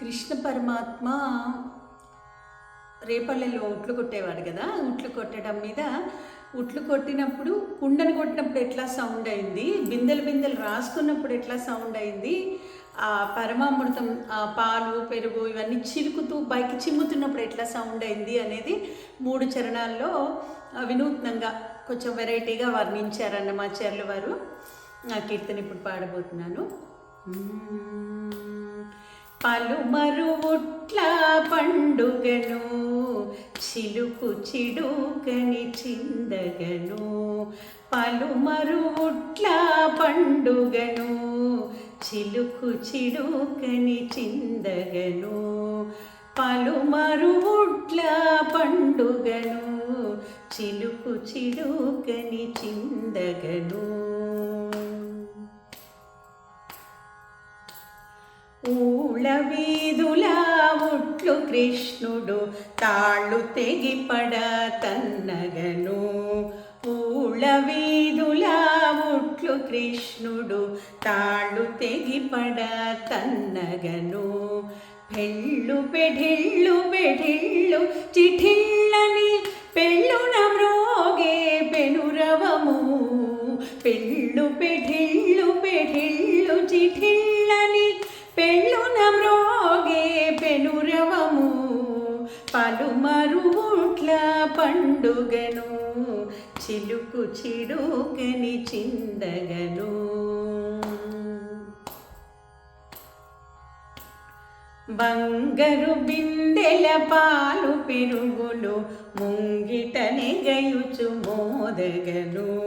కృష్ణ పరమాత్మ రేపల్లెలో ఉట్లు కొట్టేవాడు కదా ఉట్లు కొట్టడం మీద. ఉట్లు కొట్టినప్పుడు కుండను కొట్టినప్పుడు ఎట్లా సౌండ్ అయింది? బిందెలు బిందెలు రాసుకున్నప్పుడు ఎట్లా సౌండ్ అయింది? ఆ పరమామృతం ఆ పాలు పెరుగు ఇవన్నీ చిలుకుతూ పైకి చిమ్ముతున్నప్పుడు ఎట్లా సౌండ్ అయింది అనేది మూడు చరణాల్లో వినూత్నంగా కొంచెం వెరైటీగా వర్ణించారన్నమాచార్యుల వారు. ఆ కీర్తన ఇప్పుడు పాడబోతున్నాను. పలుమరువుట్ల పండుగను చిలుకు చిడుకని చిందగను. పలుమరువుట్ల పండుగను చిలుకు చిడుకని చిందగను. పలుమరువుట్ల పండుగను చిలుకు చిడుకని చిందగను. ఊళ్ళ వీధుల ఉట్లు కృష్ణుడు తాళ్ళు తెగిపడ తన్నగను. ఊళ్ళ వీధుల ఉట్లు కృష్ణుడు తాళ్ళు తెగిపడ తన్నగను. పెళ్ళు పెఢిళ్ళు పెఢిళ్ళు చిఠిళ్ళని పెళ్ళున మ్రోగే పెనురవము. పెళ్ళు పెఢిళ్ళు పెఢిళ్ళు చిఠిళ్ళని పెళ్ళు పలుమరు మరుట్ల పండుగను చిలుకు చిడుకని చిందగను. బంగరు బిందెల పాలు పెరుగులు ముంగిటనే గయుచు మోదగను.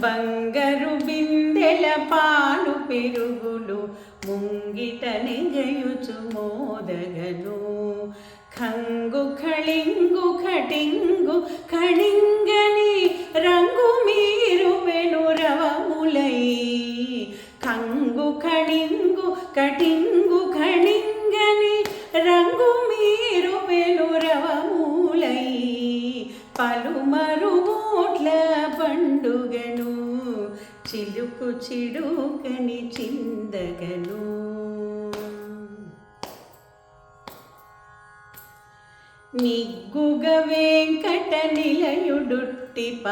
బంగరు బిందెల పాలు పెరుగులు ముంగిటనే గయుచు మోదగను. ఖంగు ఖళింగు ఖటింగు ఖణింగని రంగు మీరు వెనురవములై. కంగు ఖణింగు కటింగు ఖణింగని రంగు మీరు వెనురవములై. పలుమరు ఓట్ల పండుగను చిలుకు చిడుకని చిందగను. నిగ్గుగ వెంకట నిలయుడుట్టిప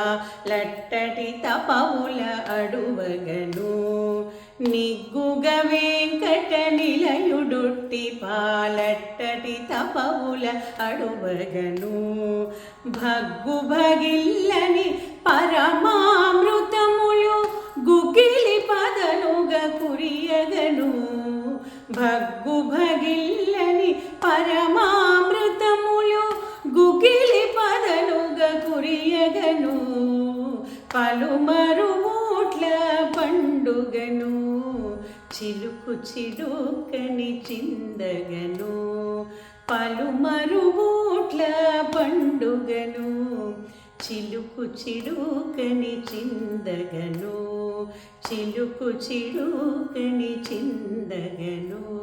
లట్టటి తపవుల అడువగను. నిగ్గుగ వెంకట నిలయుడుట్టిప లట్టటి తపవుల అడువగను. భగ్గు భగిల్లని పరమామృతములు గుగిలి పదనుగా కురియగను. భగ్గు భగిల్లని పరమా పలుమరుమూట్ల పండుగను చిలుకు చిలుకని చిందగను. పలుమరుమూట్ల పండుగను చిలుకు చిడుకని చిందగను. చిలుకు చిడుకని చిందగను.